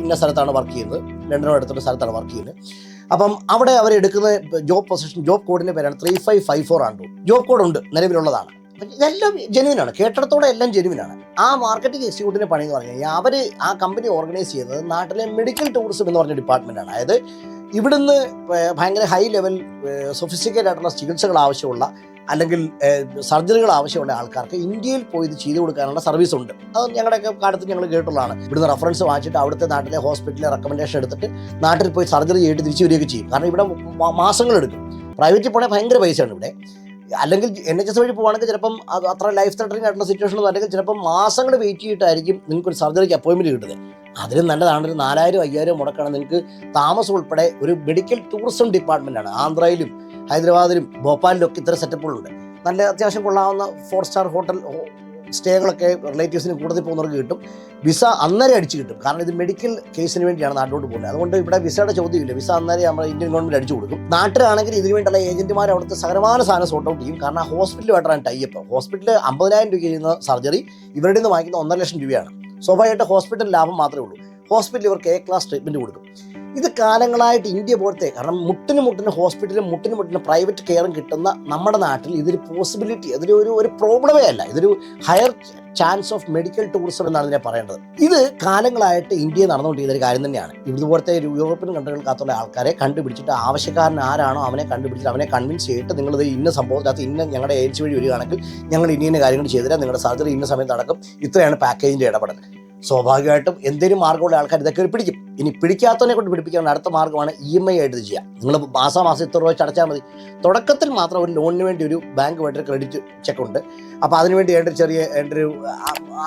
ഇന്ന സ്ഥലത്താണ് വർക്ക് ചെയ്യുന്നത്. ലണ്ടനോ അടുത്തുള്ള സ്ഥലത്താണ് വർക്ക് ചെയ്യുന്നത്. അപ്പം അവിടെ അവർ എടുക്കുന്ന ജോബ് പൊസിഷൻ ജോബ് കോഡിന്റെ പേരാണ് ത്രീ ഫൈവ് ഫൈവ് ഫോർ ആണ് ജോബ് കോഡ് ഉണ്ട് നിലവിലുള്ളതാണ്. ഇതെല്ലാം ജെനുവിനാണ് കേട്ടിടത്തോടെ എല്ലാം ജെനുവിനാണ് ആ മാർക്കറ്റിംഗ് എക്സിക്യൂട്ടീവിന്റെ പണി എന്ന് പറഞ്ഞു കഴിഞ്ഞാൽ അവർ ആ കമ്പനി ഓർഗനൈസ് ചെയ്യുന്നത് നാട്ടിലെ മെഡിക്കൽ ടൂറിസം എന്ന് പറഞ്ഞ ഡിപ്പാർട്ട്മെന്റ് ആണ്. അതായത് ഇവിടുന്ന് ഭയങ്കര ഹൈ ലെവൽ സൊഫിസ്റ്റിക്കേറ്റ് ആയിട്ടുള്ള ചികിത്സകൾ ആവശ്യമുള്ള അല്ലെങ്കിൽ സർജറികൾ ആവശ്യമുള്ള ആൾക്കാർക്ക് ഇന്ത്യയിൽ പോയി ഇത് ചെയ്തു കൊടുക്കാനുള്ള സർവീസ് ഉണ്ട്. അത് ഞങ്ങളുടെയൊക്കെ കാലത്ത് ഞങ്ങൾ കേട്ടുള്ളതാണ് ഇവിടുന്ന് റഫറൻസ് വാങ്ങിച്ചിട്ട് അവിടുത്തെ നാട്ടിലെ ഹോസ്പിറ്റലിലെ റെക്കമെൻഡേഷൻ എടുത്തിട്ട് നാട്ടിൽ പോയി സർജറി ചെയ്തിട്ട് തിരിച്ചു വരികയൊക്കെ ചെയ്യും. കാരണം ഇവിടെ മാസങ്ങളെടുക്കും പ്രൈവറ്റിൽ പോകണേ ഭയങ്കര പൈസയാണ് ഇവിടെ. അല്ലെങ്കിൽ എൻ എച്ച് എസ് വഴി പോവാണെങ്കിൽ ചിലപ്പം അത് അത്ര ലൈഫ് ത്രെട്ടറിങ് ആയിട്ടുള്ള സിറ്റുവേഷൻ അല്ലെങ്കിൽ ചിലപ്പം മാസങ്ങൾ വെയിറ്റ് ചെയ്തിട്ടായിരിക്കും നിങ്ങൾക്ക് ഒരു സർജറിക്ക് അപ്പോയിൻമെന്റ് കിട്ടുന്നത്. അതിലും നല്ലതാണ്. ഒരു നാലായിരം അയ്യായിരം മുടക്കാണ്. നിങ്ങൾക്ക് താമസം ഉൾപ്പെടെ ഒരു മെഡിക്കൽ ടൂറിസം ഡിപ്പാർട്ട്മെന്റാണ് ആന്ധ്രയിലും ഹൈദരാബാദിലും ഭോപ്പാലിലും ഒക്കെ ഇത്ര സെറ്റപ്പുകളുണ്ട് നല്ല അത്യാവശ്യം കൊള്ളാവുന്ന ഫോർ സ്റ്റാർ ഹോട്ടൽ സ്റ്റേകളൊക്കെ റിലേറ്റീവ്സിന് കൂടുതൽ പോകുന്നവർക്ക് കിട്ടും. വിസ അന്നേരം അടിച്ചു കിട്ടും. കാരണം ഇത് മെഡിക്കൽ കേസിന് വേണ്ടിയാണ് നാട്ടിലോട്ട് പോകുന്നത്. അതുകൊണ്ട് ഇവിടെ വിസയുടെ ചോദ്യമില്ല. വിസ അന്നേരം നമ്മൾ ഇന്ത്യൻ ഗവൺമെന്റ് അടിച്ചു കൊടുക്കും. നാട്ടിലാണെങ്കിൽ ഇതിന് വേണ്ടിയുള്ള ഏജന്റുമാർ അവിടുത്തെ സകരമാന സാധനം സോർട്ട് ഔട്ട് ചെയ്യും. കാരണം ഹോസ്പിറ്റലുമായിട്ടാണ് ടൈപ്പ് ഹോസ്പിറ്റലിൽ അമ്പതിനായിരം രൂപ ചെയ്യുന്ന സർജറി ഇവരുടെ നിന്ന് വാങ്ങിക്കുന്ന ഒന്നര ലക്ഷം രൂപയാണ്. സ്വാഭാവികമായിട്ട് ഹോസ്പിറ്റൽ ലാഭം മാത്രമേ ഉള്ളൂ. ഹോസ്പിറ്റലിൽ ഇവർക്ക് എ ക്ലാസ് ട്രീറ്റ്മെന്റ് കൊടുക്കും. ഇത് കാലങ്ങളായിട്ട് ഇന്ത്യ പോലത്തെ കാരണം മുട്ടിന് മുട്ടിന് ഹോസ്പിറ്റലും മുട്ടിന് മുട്ടിന് പ്രൈവറ്റ് കെയറും കിട്ടുന്ന നമ്മുടെ നാട്ടിൽ ഇതൊരു പോസിബിലിറ്റി അതൊരു ഒരു ഒരു പ്രോബ്ലമേ അല്ല. ഇതൊരു higher chance of medical tourism എന്നാണ് ഇതിനെ പറയേണ്ടത്. ഇത് കാലങ്ങളായിട്ട് ഇന്ത്യയിൽ നടന്നുകൊണ്ടിരുന്ന ഒരു കാര്യം തന്നെയാണ്. ഇതുപോലത്തെ യൂറോപ്യൻ കൺട്രികൾക്കകത്തുള്ള ആൾക്കാരെ കണ്ടുപിടിച്ചിട്ട് ആവശ്യക്കാരൻ ആരാണോ അവനെ കണ്ടുപിടിച്ചിട്ട് അവനെ കൺവിൻസ് ചെയ്തിട്ട് നിങ്ങളിത് ഇന്ന സംഭവത്തിനകത്ത് ഇന്ന ഞങ്ങളുടെ ഏജൻസി വഴി വരികയാണെങ്കിൽ ഞങ്ങൾ ഇന്ന കാര്യങ്ങൾ ചെയ്തുതരാം നിങ്ങളുടെ സർജറി ഇന്ന സമയത്ത് നടക്കും. ഇത്രയാണ് പാക്കേജിന്റെ ഇടപെടൽ. സ്വാഭാവികമായിട്ടും എന്തെങ്കിലും മാർഗമുള്ള ആൾക്കാർ ഇതൊക്കെ പിടിക്കും. ഇനി പിടിക്കാത്തവനെ കൊണ്ട് പിടിപ്പിക്കാൻ അടുത്ത മാർഗമാണ് ഇ എം ഐ ആയിട്ട് ഇത് ചെയ്യാം നിങ്ങൾ മാസം മാസം ഇത്ര രൂപ അടച്ചാൽ മതി. തുടക്കത്തിൽ മാത്രം ഒരു ലോണിന് വേണ്ടി ഒരു ബാങ്ക് ബാങ്കുമായിട്ട് ക്രെഡിറ്റ് ചെക്ക് ഉണ്ട്. അപ്പോൾ അതിനുവേണ്ടി വേണ്ട ചെറിയ വേണ്ട ഒരു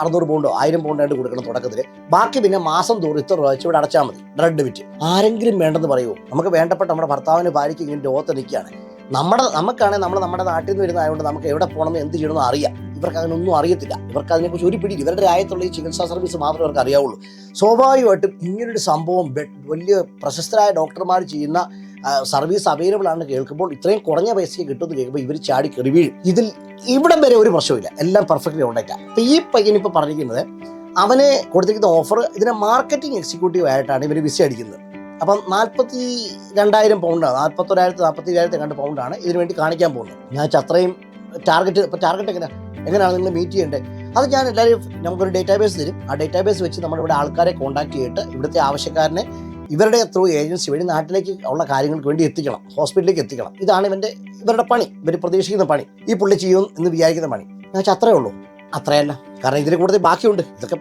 അറുന്നൂറ് പൗണ്ടോ ആയിരം പൗണ്ടോ ആയിട്ട് കൊടുക്കണം തുടക്കത്തിൽ ബാക്കി പിന്നെ മാസം തോറും ഇത്ര രൂപ വെച്ച് ഇവിടെ അടച്ചാൽ മതി. ഡ്രഡ് വിറ്റ് ആരെങ്കിലും വേണ്ടെന്ന് പറയുമോ നമുക്ക് വേണ്ടപ്പെട്ട നമ്മുടെ ഭർത്താവിന് ഭാര്യയ്ക്ക് ഇങ്ങനെ രോഗത്ത് നിൽക്കുകയാണ്. നമ്മുടെ നമുക്കാണെങ്കിൽ നമ്മൾ നമ്മുടെ നാട്ടിൽ നിന്ന് വരുന്നതായതുകൊണ്ട് നമുക്ക് എവിടെ പോകണമെന്ന് എന്ത് ചെയ്യണമെന്ന് അറിയാം. ഇവർക്ക് അതിനൊന്നും അറിയത്തില്ല. ഇവർക്ക് അതിനെക്കുറിച്ച് ഒരു പിടി ഇവരുടെ രാജ്യത്തുള്ള ഈ ചികിത്സാ സർവീസ് മാത്രമേ അവർക്ക് അറിയാവുള്ളൂ. സ്വാഭാവികമായിട്ടും ഇങ്ങനൊരു സംഭവം വലിയ പ്രശസ്തരായ ഡോക്ടർമാർ ചെയ്യുന്ന സർവീസ് അവൈലബിൾ ആണെന്ന് കേൾക്കുമ്പോൾ ഇത്രയും കുറഞ്ഞ പൈസയ്ക്ക് കിട്ടുമെന്ന് കേൾക്കുമ്പോൾ ഇവർ ചാടി കയറി വീഴും. ഇതിൽ ഇവിടം വരെ ഒരു പ്രശ്നമില്ല എല്ലാം പെർഫെക്റ്റ്ലി ഉണ്ടായിട്ടാണ് അപ്പം ഈ പയ്യൻ ഇപ്പോൾ പറഞ്ഞിരിക്കുന്നത് അവനെ കൊടുത്തിരിക്കുന്ന ഓഫർ ഇതിനെ മാർക്കറ്റിംഗ് എക്സിക്യൂട്ടീവ് ആയിട്ടാണ് ഇവർ വിസ അടിക്കുന്നത്. അപ്പം നാൽപ്പത്തി രണ്ടായിരം പൗണ്ടാണ് നാൽപ്പത്തൊരായിരത്തി നാൽപ്പത്തി ഏഴായിരത്തി രണ്ട് പൗണ്ടാണ് ഇതിനു വേണ്ടി കാണിക്കാൻ പോകുന്നത്. ഞാൻ അത്രയും ടാർഗറ്റ് ഇപ്പം ടാർഗറ്റ് എങ്ങനെയാണ് എങ്ങനെയാണ് നിങ്ങൾ മീറ്റ് ചെയ്യേണ്ടത്? അത് ഞാൻ എല്ലാവരും നമുക്കൊരു ഡേറ്റാബേസ് തരും. ആ ഡേറ്റാബേസ് വെച്ച് നമ്മൾ ഇവിടെ ആൾക്കാരെ കോൺടാക്ട് ചെയ്തിട്ട് ഇവിടുത്തെ ആവശ്യക്കാരനെ ഇവരുടെ ത്രൂ ഏജൻസി വഴി നാട്ടിലേക്ക് ഉള്ള കാര്യങ്ങൾക്ക് വേണ്ടി എത്തിക്കണം. ഹോസ്പിറ്റലിലേക്ക് എത്തിക്കണം. ഇതാണ് ഇവന്റെ ഇവരുടെ പണി. ഇവർ പ്രതീക്ഷിക്കുന്ന പണി. ഈ പുള്ളി ചെയ്യും എന്ന് വിചാരിക്കുന്ന പണി. ഞാൻ വെച്ചാൽ അത്രേ ഉള്ളൂ. അത്രയല്ല. കാരണം ഇതിന് കൂടുതൽ ബാക്കിയുണ്ട്. ഇതൊക്കെ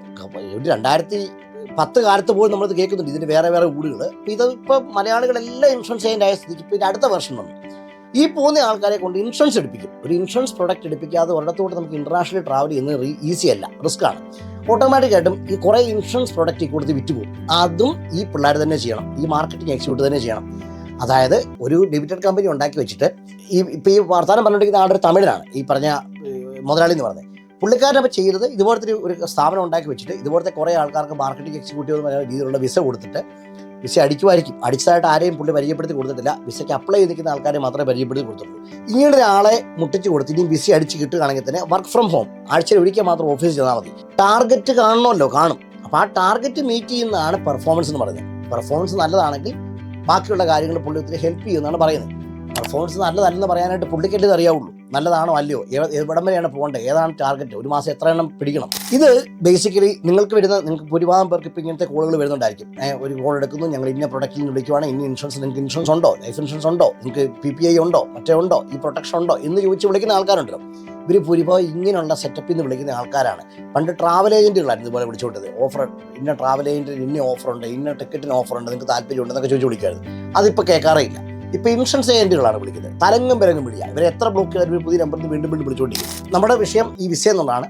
ഒരു രണ്ടായിരത്തി പത്ത് കാലത്ത് പോലും നമ്മളിത് കേൾക്കുന്നുണ്ട്. ഇതിന് വേറെ വേറെ ഊടുകൾ ഇത് ഇപ്പോൾ മലയാളികളെല്ലാം ഇൻഷുറൻസ് ചെയ്യേണ്ട ആയ ഇപ്പോൾ ഇതിന്റെ അടുത്ത വെർഷൻ വന്നു. ഈ പോകുന്ന ആൾക്കാരെ കൊണ്ട് ഇൻഷുറൻസ് എടുപ്പിക്കും. ഒരു ഇൻഷുറൻസ് പ്രൊഡക്റ്റ് എടുപ്പിക്കാതെ ഒരിടത്തോട്ട് നമുക്ക് ഇന്റർനാഷണൽ ട്രാവൽ ചെയ്യുന്നത് ഈസി അല്ല. റിസ്ക് ആണ്. ഓട്ടോമാറ്റിക്കായിട്ടും ഈ കുറേ ഇൻഷുറൻസ് പ്രൊഡക്റ്റ് ഈ കൊടുത്ത് വിറ്റുപോകും. അതും ഈ പിള്ളേർ തന്നെ ചെയ്യണം. ഈ മാർക്കറ്റിംഗ് എക്സിക്യൂട്ടീവ് തന്നെ ചെയ്യണം. അതായത് ഒരു ലിമിറ്റഡ് കമ്പനി ഉണ്ടാക്കി വെച്ചിട്ട് ഈ ഇപ്പം ഈ വർത്തമാനം പറഞ്ഞിരിക്കുന്ന ആളൊരു തമിഴിലാണ് ഈ പറഞ്ഞ മുതലാളി എന്ന് പറഞ്ഞത് പുള്ളിക്കാരൻ അപ്പോൾ ചെയ്തത് ഇതുപോലത്തെ ഒരു- സ്ഥാപനം ഉണ്ടാക്കി വെച്ചിട്ട് ഇതുപോലത്തെ കുറേ ആൾക്കാർക്ക് മാർക്കറ്റിംഗ് എക്സിക്യൂട്ടീവ് എന്ന് രീതിയിലുള്ള വിസ കൊടുത്തിട്ട് വിസ അടിക്കുമായിരിക്കും. അടിച്ചതായിട്ട് ആരെയും പുള്ളി പരിചയപ്പെടുത്തി കൊടുത്തിട്ടില്ല. വിസയ്ക്ക് അപ്ലൈ ചെയ്തിരിക്കുന്ന ആൾക്കാരെ മാത്രമേ പരിചയപ്പെടുത്തി കൊടുത്തിട്ടുള്ളൂ ഇങ്ങനെ ഒരാളെ മുട്ടിച്ച് കൊടുത്ത് ഇനിയും വിസ അടിച്ച് കിട്ടുകയാണെങ്കിൽ തന്നെ വർക്ക് ഫ്രം ഹോം ആഴ്ചയിൽ ഒരിക്കൽ മാത്രം ഓഫീസിൽ ചെന്നാൽ മതി. ടാർഗറ്റ് കാണണമല്ലോ കാണും. അപ്പോൾ ആ ടാർഗറ്റ് മീറ്റ് ചെയ്യുന്നതാണ് പെർഫോമൻസ് എന്ന് പറയുന്നത്. പെർഫോമൻസ് നല്ലതാണെങ്കിൽ ബാക്കിയുള്ള കാര്യങ്ങൾ പുള്ളി ഒത്തിരി ഹെൽപ്പ് ചെയ്യുമെന്നാണ് പറയുന്നത്. പെർഫോമൻസ് നല്ലതല്ലെന്ന് പറയാനായിട്ട് പുള്ളിക്കല്ലേ അറിയാവുള്ളൂ. നല്ലതാണോ അല്ലയോ? എവിടം വരെയാണ് പോകേണ്ടത് ഏതാണ് ടാർഗറ്റ് ഒരു മാസം എത്ര എണ്ണം പിടിക്കണം? ഇത് ബേസിക്കലി നിങ്ങൾക്ക് വരുന്ന നിങ്ങൾക്ക് ഭൂരിഭാഗം പേർക്ക് ഇപ്പം ഇങ്ങനത്തെ കോളുകൾ വരുന്നുണ്ടായിരിക്കും. ഒരു കോൾ എടുക്കുന്നു ഞങ്ങൾ ഇന്ന പ്രൊഡക്റ്റിൽ നിന്ന് വിളിക്കുവാണ് ഇന്ന ഇൻഷുറൻസ് നിങ്ങൾക്ക് ഇൻഷുറൻസ് ഉണ്ടോ? ലൈഫ് ഇൻഷുറൻസ് ഉണ്ടോ? നിങ്ങൾക്ക് പി പി ഐ ഉണ്ടോ? മറ്റേ ഉണ്ടോ? ഈ പ്രൊട്ടക്ഷൻ ഉണ്ടോ? എന്ന് ചോദിച്ച് വിളിക്കുന്ന ആൾക്കാരുണ്ടല്ലോ. ഇവർ ഭൂരിഭാഗം ഇങ്ങനെയുള്ള സെറ്റപ്പിൽ നിന്ന് വിളിക്കുന്ന ആൾക്കാരാണ്. പണ്ട് ട്രാവൽ ഏജന്റുകളായിരുന്നു ഇതുപോലെ വിളിച്ചുകൊണ്ടത് ഓഫർ ഇന്ന ട്രാവൽ ഏജന്റിന് ഇന്ന ഓഫർ ഉണ്ട് ഇന്ന ടിക്കറ്റിന് ഓഫർ ഉണ്ട് നിങ്ങൾക്ക് താല്പര്യം ഉണ്ടെന്നൊക്കെ ചോദിച്ച് വിളിക്കായിരുന്നു അതിപ്പോൾ കേൾക്കാറേ ഇല്ല. ഇപ്പൊ ഇൻഷുറൻസ് ഏജന്റുകളാണ് വിളിക്കുന്നത്. തലങ്ങും പെരങ്ങും വിളിക്കുക. ഇവരെ എത്ര ബ്ലോക്ക് ചെയ്താലും പുതിയ നമ്പറിൽ വീണ്ടും വീണ്ടും വിളിച്ചുകൊണ്ടിരിക്കും. നമ്മുടെ വിഷയം ഈ വിസ എന്നുള്ളതാണ്.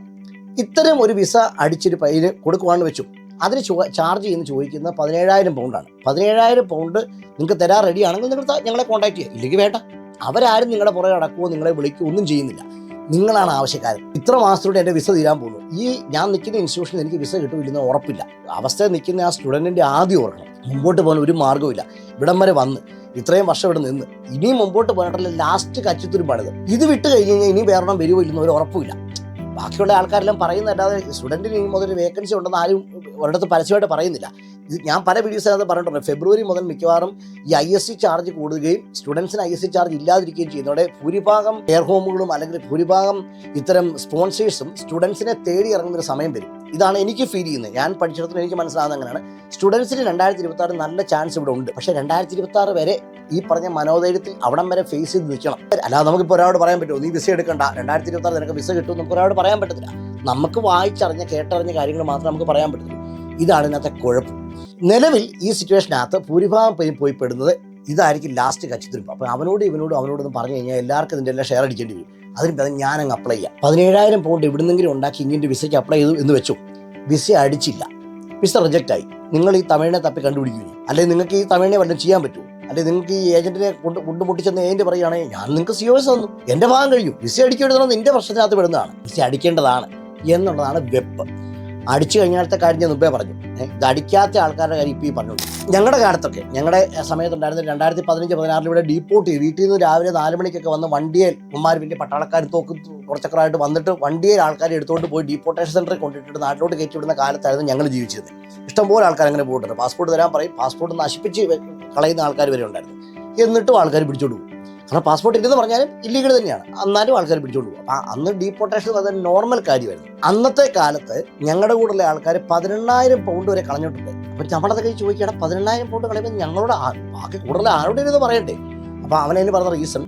ഇത്തരം ഒരു വിസ അടിച്ചിട്ട് പയ്യിൽ കൊടുക്കുവാണെന്ന് വെച്ചു. അതിന് ചാർജ് ചെയ്യുന്ന ചോദിക്കുന്ന പതിനേഴായിരം പൗണ്ടാണ് പതിനേഴായിരം പൗണ്ട് നിങ്ങൾക്ക് തരാൻ റെഡി ആണെങ്കിൽ നിങ്ങൾ ഞങ്ങളെ കോൺടാക്ട് ചെയ്യുക. ഇല്ലെങ്കിൽ വേണ്ട. അവരാരും നിങ്ങളുടെ പുറകെ അടക്കുമോ നിങ്ങളെ വിളിക്കുകയോ ഒന്നും ചെയ്യുന്നില്ല. നിങ്ങളാണ് ആവശ്യക്കാരൻ. ഇത്ര മാസത്തിലൂടെ എന്റെ വിസ തീരാൻ പോകുന്നു. ഈ ഞാൻ നിൽക്കുന്ന ഇൻസ്റ്റിറ്റ്യൂഷനിൽ എനിക്ക് വിസ കിട്ടുമില്ലെന്ന് ഉറപ്പില്ല. അവസ്ഥയിൽ നിൽക്കുന്ന ആ സ്റ്റുഡന്റിന്റെ ആദ്യം ഓർക്കണം മുമ്പോട്ട് പോകാൻ ഒരു മാർഗമില്ല ഇവിടം വരെ വന്ന്. ഇത്രയും വർഷം ഇവിടെ നിന്ന്. ഇനിയും മുമ്പോട്ട് പോയിട്ടുള്ള ലാസ്റ്റ് കച്ചിത്തുരുമ്പാണിത്. ഇത് വിട്ട് കഴിഞ്ഞ് കഴിഞ്ഞാൽ ഇനി വേറെ വരുമോ ഇല്ലെന്ന് ഒരു ഉറപ്പില്ല ബാക്കിയുള്ള ആൾക്കാരെല്ലാം പറയുന്നല്ലാതെ സ്റ്റുഡന്റിന് മുതൽ വേക്കൻസി ഉണ്ടെന്ന് ആരും ഒരിടത്ത് പരസ്യമായിട്ട് പറയുന്നില്ല. ഇത് ഞാൻ പല വീഡിയോസ് വീഡിയോസിനകത്ത് പറഞ്ഞിട്ടുണ്ട്. ഫെബ്രുവരി മുതൽ മിക്കവാറും ഈ ഐ എസ് സി ചാർജ് കൂടുകയും സ്റ്റുഡൻസിന് ഐ എസ് സി ചാർജ് ഇല്ലാതിരിക്കുകയും ചെയ്യുന്നതോടെ ഭൂരിഭാഗം കെയർ ഹോമുകളും അല്ലെങ്കിൽ ഭൂരിഭാഗം ഇത്തരം സ്പോൺസേഴ്സും സ്റ്റുഡൻസിനെ തേടി ഇറങ്ങുന്ന ഒരു സമയം വരും. ഇതാണ് എനിക്ക് ഫീൽ ചെയ്യുന്നത്. ഞാൻ പഠിച്ചിടത്തോളം എനിക്ക് മനസ്സിലാകുന്നത് അങ്ങനെയാണ്. സ്റ്റുഡൻസിന് രണ്ടായിരത്തി ഇരുപത്തി ആറ് നല്ല ചാൻസ് ഇവിടെ ഉണ്ട്. പക്ഷേ രണ്ടായിരത്തി ഇരുപത്തി ആറ് വരെ ഈ പറഞ്ഞ മനോധൈര്യത്തിൽ അവിടം വരെ ഫേസ് ചെയ്ത് നിൽക്കണം. അല്ലാതെ നമുക്കിപ്പോൾ ഒരാളോട് പറയാൻ പറ്റുമോ? നീ വിസ എടുക്കണ്ട. രണ്ടായിരത്തി ഇരുപത്തി ആറ് നിനക്ക് വിസ കിട്ടും നമുക്ക് ഒരാളോട് പറയാൻ പറ്റത്തില്ല. നമുക്ക് വായിച്ചറിഞ്ഞ കേട്ടറിഞ്ഞ കാര്യങ്ങൾ മാത്രം നമുക്ക് പറയാൻ പറ്റത്തുള്ളൂ. ഇതാണ് ഇന്നത്തെ കുഴപ്പം. നിലവിൽ ഈ സിറ്റുവേഷനകത്ത് ഭൂരിഭാഗം പേരും പോയി പെടുന്നത് ഇതായിരിക്കും ലാസ്റ്റ് കച്ചിത്തിരിപ്പ്. അപ്പോൾ അവനോട് ഇവനോട് അവനോടൊന്നും പറഞ്ഞു കഴിഞ്ഞാൽ എല്ലാവർക്കും ഇതിന്റെ എല്ലാം ഷെയർ അടിക്കേണ്ടി വരും. അതിന് ഞാൻ അങ്ങ് അപ്ലൈ ചെയ്യാം. പതിനേഴായിരം പൗണ്ട് എവിടുന്നെങ്കിലും ഉണ്ടാക്കി ഇങ്ങനെ വിസയ്ക്ക് അപ്ലൈ ചെയ്തു എന്ന് വെച്ചു. വിസ അടിച്ചില്ല. വിസ റിജക്റ്റ് ആയി. നിങ്ങൾ ഈ തമിഴിനെ തപ്പി കണ്ടുപിടിക്കും അല്ലെങ്കിൽ നിങ്ങൾക്ക് ഈ തമിഴിനെ വല്ലതും ചെയ്യാൻ പറ്റുമോ അല്ലെങ്കിൽ നിങ്ങൾക്ക് ഈ ഏജന്റിനെ കൊണ്ട് കൊണ്ടുപൊട്ടിച്ചെന്ന് ഏജന്റ് പറയുകയാണെങ്കിൽ ഞാൻ നിങ്ങൾക്ക് സി എസ് തന്നു. എന്റെ ഭാഗം കഴിയും വിസ അടിക്കേണ്ടതാണ് എന്റെ പ്രശ്നത്തിനകത്ത് വിടുന്നതാണ് വിസ അടിക്കേണ്ടതാണ് എന്നുള്ളതാണ് വെപ്പ്. അടിച്ചു കഴിഞ്ഞാലത്തെ കാര്യം ഞാൻ മുമ്പേ പറഞ്ഞു. ഇത് അടിക്കാത്ത ആൾക്കാരുടെ കാര്യം ഇപ്പോൾ ഈ പറഞ്ഞു ഞങ്ങളുടെ കാലത്തൊക്കെ ഞങ്ങളുടെ സമയത്തുണ്ടായിരുന്ന രണ്ടായിരത്തി പതിനഞ്ച് പതിനാറിൽ ഇവിടെ ഡീപ്പോട്ട് വീട്ടിൽ നിന്ന് രാവിലെ നാല് മണിക്കൊക്കെ വന്ന് വണ്ടിയിൽ ഉമ്മാർ വലിയ പട്ടാളക്കാർ തോക്ക് കുറച്ചക്കറായിട്ട് വന്നിട്ട് വണ്ടിയിൽ ആൾക്കാരെ എടുത്തുകൊണ്ട് പോയി ഡീപ്പോർട്ടേഷൻ സെന്ററിൽ കൊണ്ടിട്ട് നാട്ടിലോട്ട് കയറ്റി വിടുന്ന കാലത്തായിരുന്നു ഞങ്ങൾ ജീവിച്ചത്. ഇഷ്ടംപോലെ ആൾക്കാർ അങ്ങനെ പോയിട്ടുണ്ട്. പാസ്പോർട്ട് തരാൻ പറയും. പാസ്പോർട്ട് നശിപ്പിച്ച് കളയുന്ന ആൾക്കാർ വരെ ഉണ്ടായിരുന്നു. എന്നിട്ടും ആൾക്കാർ പിടിച്ചോണ്ട് കാരണം പാസ്പോർട്ട് ഇല്ലെന്ന് പറഞ്ഞാലും ഇല്ലീഗൽ തന്നെയാണ്. എന്നാലും ആൾക്കാർ പിടിച്ചോണ്ട് പോകും അപ്പം അന്ന് ഡീപ്പോർട്ടേഷൻ അത് നോർമൽ കാര്യമായിരുന്നു. അന്നത്തെ കാലത്ത് ഞങ്ങളുടെ കൂടെയുള്ള ആൾക്കാർ പതിനെണ്ണായിരം പൗണ്ട് വരെ കളഞ്ഞിട്ടുണ്ട്. അപ്പം നമ്മളതൊക്കെ ചോദിക്കണം പതിനെണ്ണായിരം പൗണ്ട് കളയുമ്പോൾ ഞങ്ങളോട് ബാക്കി കൂടുതൽ ആരുടെ ഇരുന്ന് പറയണ്ടേ അപ്പോൾ അവനതിന് പറഞ്ഞ റീസൺ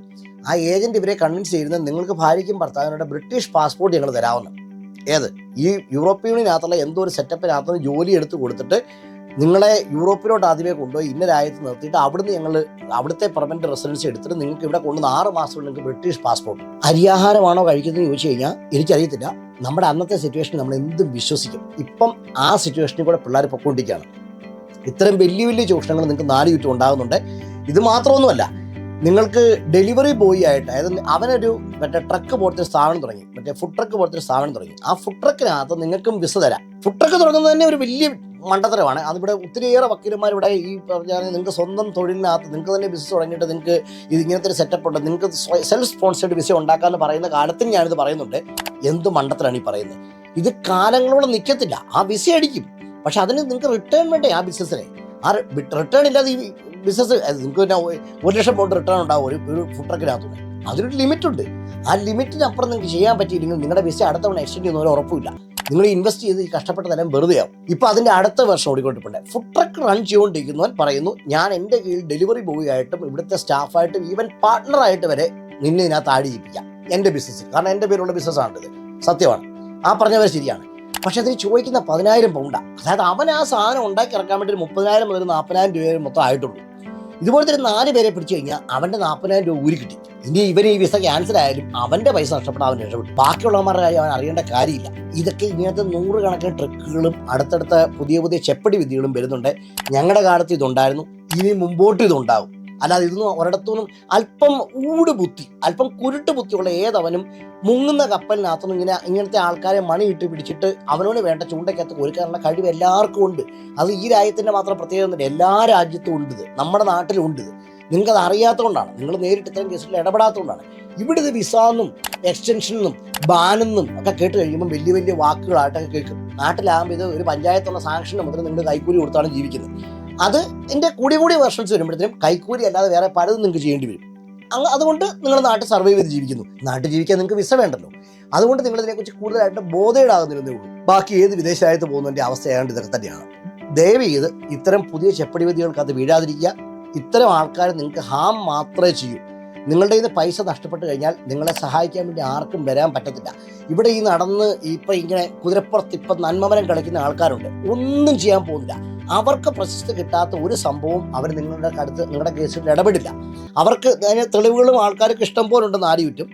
ആ ഏജന്റ് ഇവരെ കൺവിൻസ് ചെയ്യുന്നത് നിങ്ങൾക്ക് ഭാര്യയ്ക്കും ഭർത്താവിനോട് ബ്രിട്ടീഷ് പാസ്പോർട്ട് ഞങ്ങൾ തരാവുന്ന ഏത്? ഈ യൂറോപ്യൻ യൂണിയനകത്തുള്ള എന്തോ ഒരു സെറ്റപ്പിനകത്ത് ജോലി എടുത്ത് കൊടുത്തിട്ട് നിങ്ങളെ യൂറോപ്പിലോട്ട് ആദ്യമേ കൊണ്ടുപോയി ഇന്ന രാജ്യത്ത് നിർത്തിയിട്ട് അവിടുന്ന് ഞങ്ങൾ അവിടുത്തെ പെർമനന്റ് റെസിഡൻസി എടുത്തിട്ട് നിങ്ങൾക്ക് ഇവിടെ കൊണ്ടുവന്ന് ആറ് മാസം നിങ്ങൾക്ക് ബ്രിട്ടീഷ് പാസ്പോർട്ട് അരിയാഹാരമാണോ കഴിക്കുന്നത് ചോദിച്ചു കഴിഞ്ഞാൽ എനിക്കറിയത്തില്ല. നമ്മുടെ അന്നത്തെ സിറ്റുവേഷൻ നമ്മൾ എന്തും വിശ്വസിക്കും. ഇപ്പം ആ സിറ്റുവേഷനിൽ കൂടെ പിള്ളേർ പൊക്കോണ്ടിരിക്കുകയാണ്. ഇത്രയും വലിയ വലിയ ചൂഷണങ്ങൾ നിങ്ങൾക്ക് നാല് ചുറ്റും ഉണ്ടാകുന്നുണ്ട്. ഇത് മാത്രമൊന്നുമല്ല നിങ്ങൾക്ക് ഡെലിവറി ബോയ് ആയിട്ട് അതായത് അവനൊരു മറ്റേ ട്രക്ക് പോലത്തെ സ്ഥാപനം തുടങ്ങി മറ്റേ ഫുഡ് ട്രക്ക് പോലത്തെ സ്ഥാപനം തുടങ്ങി. ആ ഫുഡ് ട്രക്കിനകത്ത് നിങ്ങൾക്കും വിസ തരാം. ഫുഡ് ട്രക്ക് തുടങ്ങുന്നത് തന്നെ ഒരു വലിയ മണ്ടത്തരമാണ്. അതിവിടെ ഒത്തിരിയേറെ വക്കീലന്മാർ ഇവിടെ ഈ പറഞ്ഞാൽ നിങ്ങൾക്ക് സ്വന്തം തൊഴിലിനകത്ത് നിങ്ങൾക്ക് തന്നെ ബിസിനസ് തുടങ്ങിയിട്ട് നിങ്ങൾക്ക് ഇത് ഇങ്ങനത്തെ ഒരു സെറ്റപ്പ് ഉണ്ട്. നിങ്ങൾക്ക് സെൽഫ് സ്പോൺസേഡ് ബിസിനസ് ഉണ്ടാക്കാമെന്ന് പറയുന്ന കാലത്തും ഞാനിത് പറയുന്നുണ്ട്. എന്ത് മണ്ടത്തരാണ് ഈ പറയുന്നത്? ഇത് കാലങ്ങളോടെ നിൽക്കത്തില്ല ആ വിസ അടിക്കും പക്ഷെ അതിന് നിങ്ങൾക്ക് റിട്ടേൺ വേണ്ടേ ആ ബിസിനസ്സിനെ ആ റിട്ടേൺ ഇല്ലാതെ ഈ ബിസിനസ് നിങ്ങൾക്ക് പിന്നെ ഒരു ലക്ഷം പൗണ്ട് റിട്ടേൺ ഉണ്ടാവും ഒരു ഫുഡ് ട്രക്കിനകത്തുനിന്ന് അതിനൊരു ലിമിറ്റ് ഉണ്ട്. ആ ലിമിറ്റിനപ്പുറം നിങ്ങൾക്ക് ചെയ്യാൻ പറ്റിയില്ലെങ്കിൽ നിങ്ങളുടെ വിസ അടുത്ത തവണ എക്സ്റ്റെൻഡ് ചെയ്യുന്ന ഒരു ഉറപ്പില്ല നിങ്ങൾ ഇൻവെസ്റ്റ് ചെയ്ത് കഷ്ടപ്പെട്ട തരം വെറുതെ ആവും. ഇപ്പൊ അതിന്റെ അടുത്ത വർഷം ഓടിക്കൊണ്ടിട്ടുണ്ട് ഫുഡ് ട്രക്ക് റൺ ചെയ്തുകൊണ്ടിരിക്കുന്നവൻ പറയുന്നു ഞാൻ എന്റെ കീഴിൽ ഡെലിവറി ബോയ് ആയിട്ടും ഇവിടുത്തെ സ്റ്റാഫായിട്ടും ഈവൻ പാർട്ണർ ആയിട്ട് വരെ നിന്നെ ഇതിനകത്ത് ആഡ് ചെയ്യിപ്പിക്കാം എന്റെ ബിസിനസ് കാരണം എന്റെ പേരുള്ള ബിസിനസ്സാണിത് സത്യമാണ്. ആ പറഞ്ഞവർ ശരിയാണ്. പക്ഷെ അതിന് ചോദിക്കുന്ന പതിനായിരം പൗണ്ടാണ് അതായത് അവൻ ആ സാധനം ഉണ്ടാക്കി ഇറക്കാൻ വേണ്ടി ഒരു മുപ്പതിനായിരം മുതൽ നാൽപ്പതിനായിരം രൂപ മൊത്തം ആയിട്ടുള്ളൂ. ഇതുപോലത്തെ ഒരു നാല് പേരെ പിടിച്ചു കഴിഞ്ഞാൽ അവന്റെ നാൽപ്പതിനായിരം രൂപ ഊരി കിട്ടി. ഇനി ഇവന് ഈ വിസ ക്യാൻസൽ ആയാലും അവന്റെ പൈസ നഷ്ടപ്പെട്ട അവൻ രക്ഷപ്പെട്ടു. ബാക്കിയുള്ളവന്മാരുടെ കാര്യം അവൻ അറിയേണ്ട കാര്യമില്ല. ഇതൊക്കെ ഇങ്ങനത്തെ നൂറുകണക്കിന് ട്രിക്കുകളും അടുത്തടുത്ത പുതിയ പുതിയ ചെപ്പടി വിദ്യകളും വരുന്നുണ്ട്. ഞങ്ങളുടെ കാലത്ത് ഇതുണ്ടായിരുന്നു. ഇനി മുമ്പോട്ട് ഇതുണ്ടാവും. അല്ലാതെ ഇതൊന്നും ഒരിടത്തുനിന്നും അല്പം ഊട് ബുദ്ധി അല്പം കുരുട്ട് ബുദ്ധിയുള്ള ഏതവനും മുങ്ങുന്ന കപ്പലിനകത്തുനിന്ന് ഇങ്ങനെ ഇങ്ങനത്തെ ആൾക്കാരെ മണിയിട്ട് പിടിച്ചിട്ട് അവനോട് വേണ്ട ചൂണ്ടയ്ക്കകത്ത് ഒരുക്കാനുള്ള കഴിവ് എല്ലാവർക്കും ഉണ്ട്. അത് ഈ രാജ്യത്തിന്റെ മാത്രം പ്രത്യേകത എല്ലാ രാജ്യത്തും ഉണ്ട് നമ്മുടെ നാട്ടിലും ഉണ്ട് ഇത്. നിങ്ങൾക്കത് അറിയാത്തതുകൊണ്ടാണ്. നിങ്ങൾ നേരിട്ട് ഇത്തരം കേസുകളിൽ ഇടപെടാത്തതുകൊണ്ടാണ്. ഇവിടെ ഇത് വിസാന്നും എക്സ്റ്റൻഷനും ബാനെന്നും ഒക്കെ കേട്ട് കഴിയുമ്പോൾ വലിയ വലിയ വാക്കുകളായിട്ടൊക്കെ കേൾക്കും. നാട്ടിലാകുമ്പോൾ ഇത് ഒരു പഞ്ചായത്തുള്ള സാങ്ഷന് മുതൽ നിങ്ങൾ കൈക്കൂലി കൊടുത്താണ് ജീവിക്കുന്നത്. അത് എന്റെ കൂടി കൂടി വർഷൻസ് വരുമ്പോഴത്തേനും കൈക്കൂലി അല്ലാതെ വേറെ പലതും നിങ്ങൾക്ക് ചെയ്യേണ്ടി വരും. അങ്ങ് അതുകൊണ്ട് നിങ്ങൾ നാട്ടിൽ സർവൈവ് ചെയ്ത് ജീവിക്കുന്നു. നാട്ടിൽ ജീവിക്കാൻ നിങ്ങൾക്ക് വിസ വേണ്ടല്ലോ. അതുകൊണ്ട് നിങ്ങൾ ഇതിനെക്കുറിച്ച് കൂടുതലായിട്ട് ബോധേടാകുന്നില്ലെന്നേ ഉള്ളൂ. ബാക്കി ഏത് വിദേശ പോകുന്നതിന്റെ അവസ്ഥയാണ്ട് ഇതൊക്കെ തന്നെയാണ്. ദയവ് ചെയ്ത് ഇത്തരം പുതിയ ചെപ്പടി വിദ്യകൾക്ക് അത് വീഴാതിരിക്കുക. ഇത്തരം ആൾക്കാർ നിങ്ങൾക്ക് ഹാം മാത്രമേ ചെയ്യൂ. നിങ്ങളുടെ ഇത് പൈസ നഷ്ടപ്പെട്ട് കഴിഞ്ഞാൽ നിങ്ങളെ സഹായിക്കാൻ വേണ്ടി ആർക്കും വരാൻ പറ്റത്തില്ല. ഇവിടെ ഈ നടന്ന് ഇപ്പം ഇങ്ങനെ കുതിരപ്പുറത്ത് ഇപ്പം നന്മമരം കളിക്കുന്ന ആൾക്കാരുണ്ട്. ഒന്നും ചെയ്യാൻ പോകുന്നില്ല. അവർക്ക് പ്രശസ്തി കിട്ടാത്ത ഒരു സംഭവം അവർ നിങ്ങളുടെ അടുത്ത് നിങ്ങളുടെ കേസിൽ ഇടപെടില്ല. അവർക്ക് അതിന് തെളിവുകളും ആൾക്കാർക്ക് ഇഷ്ടം പോലെ ഉണ്ടെന്ന് ആര് ചുറ്റും?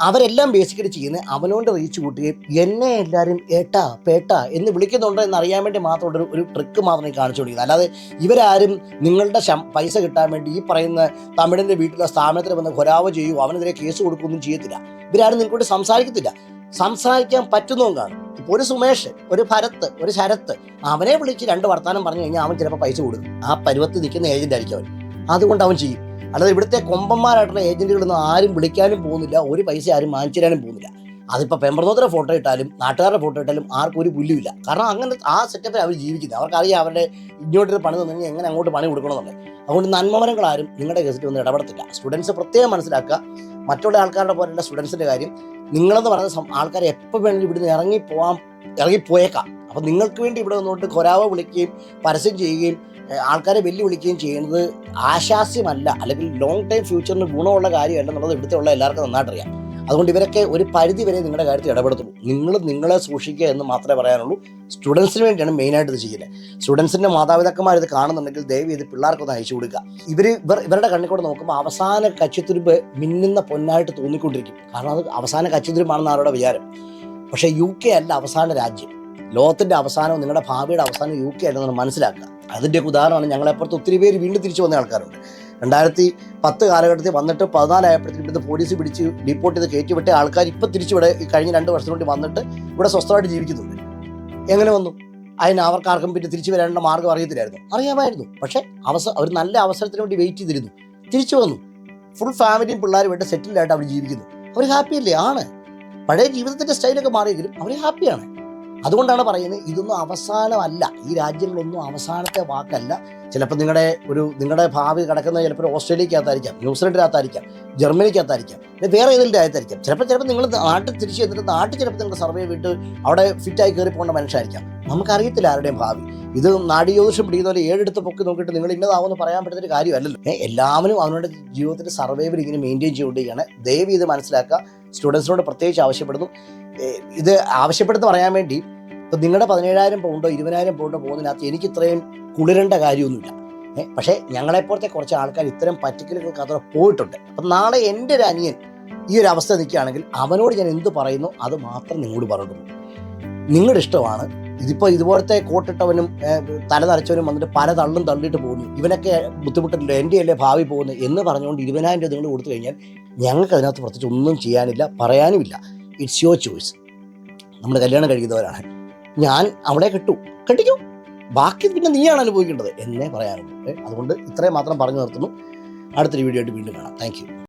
അവരെല്ലാം ബേസിക്കലി ചെയ്യുന്നത് അവനോണ്ട് റീച്ച് കൂട്ടുകയും എന്നെ എല്ലാവരും ഏട്ടാ പേട്ട എന്ന് വിളിക്കുന്നുണ്ടോ എന്ന് അറിയാൻ വേണ്ടി മാത്രമുള്ള ഒരു ട്രിക്ക് മാത്രമേ കാണിച്ചു കൊടുക്കുന്നത്. അല്ലാതെ ഇവരാരും നിങ്ങളുടെ പൈസ കിട്ടാൻ വേണ്ടി ഈ പറയുന്ന തമിഴിന്റെ വീട്ടിലെ സ്ഥാപനത്തിൽ വന്ന് ഖൊരാവ് ചെയ്യുമോ അവനെതിരെ കേസ് കൊടുക്കുകയൊന്നും ചെയ്യത്തില്ല. ഇവരാരും നിങ്ങളോട് സംസാരിക്കത്തില്ല. സംസാരിക്കാൻ പറ്റുന്നതും കാണും. ഇപ്പോൾ ഒരു സുമേഷ് ഒരു ഭരത്ത് ഒരു ശരത്ത് അവനെ വിളിച്ച് രണ്ട് വർത്താനം പറഞ്ഞു കഴിഞ്ഞാൽ അവൻ ചിലപ്പോൾ പൈസ കൊടുക്കും ആ പരുവത്ത് നിൽക്കുന്ന ഏജന്റ് ആയിരിക്കും അവൻ. അതുകൊണ്ട് അവൻ ചെയ്യും. അല്ലാതെ ഇവിടുത്തെ കൊമ്പന്മാരായിട്ടുള്ള ഏജന്റുകളൊന്നും ആരും വിളിക്കാനും പോകുന്നില്ല. ഒരു പൈസ ആരും വാങ്ങിച്ചു തരാനും പോകുന്നില്ല. അതിപ്പോൾ പെമ്പർന്നോത്തര ഫോട്ടോ ഇട്ടാലും നാട്ടുകാരുടെ ഫോട്ടോ ഇട്ടാലും ആർക്കും ഒരു പുല്ലുമില്ല. കാരണം അങ്ങനെ ആ സെറ്റപ്പിൽ അവർ ജീവിക്കുന്നത്. അവർക്കറിയാം അവരുടെ ഇങ്ങോട്ടൊരു പണി തന്നെ എങ്ങനെ അങ്ങോട്ട് പണി കൊടുക്കണമെന്നുണ്ട് അതുകൊണ്ട് നന്മമരങ്ങളാരും നിങ്ങളുടെ കേസിൽ ഒന്നും ഇടപെടത്തില്ല. സ്റ്റുഡൻസ് പ്രത്യേകം മനസ്സിലാക്കുക. മറ്റുള്ള ആൾക്കാരുടെ പോലെയുള്ള സ്റ്റുഡൻസിന്റെ കാര്യം നിങ്ങളെന്ന് പറയുന്ന ആൾക്കാർ എപ്പോൾ വേണമെങ്കിലും ഇവിടുന്ന് ഇറങ്ങി പോവാം ഇറങ്ങിപ്പോയേക്കാം അപ്പം നിങ്ങൾക്ക് വേണ്ടി ഇവിടെ വന്നുകൊണ്ട് കൊരാവ വിളിക്കുകയും പരസ്യം ചെയ്യുകയും ആൾക്കാരെ വെല്ലുവിളിക്കുകയും ചെയ്യുന്നത് ആശാസ്യമല്ല അല്ലെങ്കിൽ ലോങ് ടൈം ഫ്യൂച്ചറിന് ഗുണമുള്ള കാര്യമല്ല എന്നുള്ളത് ഇവിടുത്തെ ഉള്ള എല്ലാവർക്കും നന്നായിട്ട് അറിയാം അതുകൊണ്ട് ഇവരൊക്കെ ഒരു പരിധി വരെ നിങ്ങളുടെ കാര്യത്തിൽ ഇടപെടത്തുള്ളൂ. നിങ്ങൾ നിങ്ങളെ സൂക്ഷിക്കുക എന്ന് മാത്രമേ പറയാനുള്ളൂ. സ്റ്റുഡൻസിന് വേണ്ടിയാണ് മെയിനായിട്ട് ഇത് ചെയ്യുന്നത്. സ്റ്റുഡൻസിന്റെ മാതാപിതാക്കന്മാർ ഇത് കാണുന്നുണ്ടെങ്കിൽ ദയവ് ഇത് പിള്ളേർക്കൊന്ന് അയച്ചു കൊടുക്കുക. ഇവർ ഇവർ ഇവരുടെ കണ്ണിൽ കൂടെ നോക്കുമ്പോൾ അവസാന കച്ചിത്തുരുമ്പ് മിന്നുന്ന പൊന്നായിട്ട് തോന്നിക്കൊണ്ടിരിക്കും. കാരണം അത് അവസാന കച്ചിത്തുരുമ്പാണെന്ന് ആരുടെ വിചാരം. പക്ഷേ യു കെ അല്ല അവസാന രാജ്യം. ലോകത്തിന്റെ അവസാനവും നിങ്ങളുടെ ഭാവിയുടെ അവസാനം യു കെ അല്ലെന്ന് മനസ്സിലാക്കുക. അതിന്റെ ഉദാഹരണമാണ് ഞങ്ങളെപ്പുറത്ത് ഒത്തിരി പേര് വീണ്ടും തിരിച്ചു വന്ന ആൾക്കാരുണ്ട്. രണ്ടായിരത്തി പത്ത് കാലഘട്ടത്തിൽ വന്നിട്ട് പതിനാലായപ്പോഴത്തേക്കും ഇവിടുത്തെ പോലീസ് പിടിച്ച് ഡിപ്പോർട്ട് ചെയ്ത് കയറ്റി വിട്ട ആൾക്കാർ ഇപ്പം തിരിച്ചു ഇവിടെ ഈ കഴിഞ്ഞ രണ്ട് വർഷം കൊണ്ട് വന്നിട്ട് ഇവിടെ സ്വസ്ഥമായിട്ട് ജീവിക്കുന്നുണ്ട്. എങ്ങനെ വന്നു? അതിന് അവർക്കാർക്കും പിന്നെ തിരിച്ചു വരാനുള്ള മാർഗം അറിയത്തില്ലായിരുന്നു. അറിയാമായിരുന്നു. പക്ഷേ അവസ അവർ നല്ല അവസരത്തിന് വേണ്ടി വെയിറ്റ് ചെയ്തിരുന്നു. തിരിച്ചു വന്നു. ഫുൾ ഫാമിലിയും പിള്ളേരും വേണ്ട സെറ്റിൽഡായിട്ട് അവർ ജീവിക്കുന്നു. അവർ ഹാപ്പി അല്ലേ? ആണ്. പഴയ ജീവിതത്തിന്റെ സ്റ്റൈലൊക്കെ മാറിയെങ്കിലും അവർ ഹാപ്പിയാണ് അതുകൊണ്ടാണ് പറയുന്നത് ഇതൊന്നും അവസാനമല്ല. ഈ രാജ്യങ്ങളൊന്നും അവസാനത്തെ വാക്കല്ല. ചിലപ്പോൾ നിങ്ങളുടെ ഒരു നിങ്ങളുടെ ഭാവി കിടക്കുന്നത് ചിലപ്പോൾ ഓസ്ട്രേലിയക്കകത്തായിരിക്കാം ന്യൂസിലൻഡിനകത്തായിരിക്കാം ജർമ്മനിക്കകത്തായിരിക്കാം വേറെ ഏതെങ്കിലും രാജ്യത്തായിരിക്കാം. ചിലപ്പോൾ ചിലപ്പോൾ നിങ്ങൾ നാട്ടിൽ തിരിച്ചു ചെന്നിട്ട് നാട്ടിൽ ചിലപ്പോൾ നിങ്ങൾ സർവേ വിട്ട് അവിടെ ഫിറ്റായി കയറി പോകേണ്ട മനുഷ്യരായിരിക്കാം. നമുക്കറിയത്തില്ല ആരുടെയും ഭാവി. ഇത് നാടിയോദൃശ്യം പിടിക്കുന്ന പോലെ ഏഴെടുത്ത് പൊക്കി നോക്കിയിട്ട് നിങ്ങൾ ഇന്നതാവുമെന്ന് പറയാൻ പറ്റുന്ന ഒരു കാര്യമല്ലല്ലോ. എല്ലാവരും അവരുടെ ജീവിതത്തിൽ സർവൈവൽ ഇങ്ങനെ മെയിന്റെയിൻ ചെയ്തുകൊണ്ടിരിക്കുകയാണ്. ദയവ് ഇത് മനസ്സിലാക്കുക. സ്റ്റുഡൻസിനോട് പ്രത്യേകിച്ച് ആവശ്യപ്പെടുന്നു. ഇത് ആവശ്യപ്പെടുത്ത് പറയാൻ വേണ്ടി ഇപ്പം നിങ്ങളുടെ പതിനേഴായിരം പൗണ്ടോ ഇരുപതിനായിരം പൗണ്ടോ പോകുന്നതിനകത്ത് എനിക്ക് ഇത്രയും കുളിരേണ്ട കാര്യമൊന്നുമില്ല. പക്ഷേ ഞങ്ങളെപ്പോലത്തെ കുറച്ച് ആൾക്കാർ ഇത്തരം പറ്റിക്കലുകൾക്ക് അത്ര പോയിട്ടുണ്ട്. അപ്പം നാളെ എന്റെ ഒരു അനിയൻ ഈ ഒരു അവസ്ഥ നിൽക്കുകയാണെങ്കിൽ അവനോട് ഞാൻ എന്ത് പറയുന്നു അത് മാത്രം നിങ്ങളോട് പറഞ്ഞിട്ടുള്ളൂ നിങ്ങളുടെ ഇഷ്ടമാണ്. ഇതിപ്പോൾ ഇതുപോലത്തെ കോട്ടിട്ടവനും തല നരച്ചവനും വന്നിട്ട് പല തള്ളും തള്ളിയിട്ട് പോകുന്നു. ഇവനൊക്കെ ബുദ്ധിമുട്ടില്ല എന്റെ അല്ലേ ഭാവി പോകുന്നു എന്ന് പറഞ്ഞുകൊണ്ട് ഇരുപതിനായിരം രൂപ നിങ്ങൾ കൊടുത്തു കഴിഞ്ഞാൽ ഞങ്ങൾക്ക് അതിനകത്ത് പ്രത്യേകിച്ച് ഒന്നും ചെയ്യാനില്ല പറയാനുമില്ല. ഇറ്റ്സ് യുവർ ചോയ്സ് നമ്മൾ കല്യാണം കഴിക്കുന്നവരാണ്. ഞാൻ അവിടെ കെട്ടു. കെട്ടിക്കൂ? ബാക്കി പിന്നെ നീയാണ് അനുഭവിക്കേണ്ടത്. എന്നേ പറയാനുള്ളൂ അതുകൊണ്ട് ഇത്രയും മാത്രം പറഞ്ഞു നിർത്തുന്നു. അടുത്തൊരു വീഡിയോ ആയിട്ട് വീണ്ടും കാണാം. താങ്ക്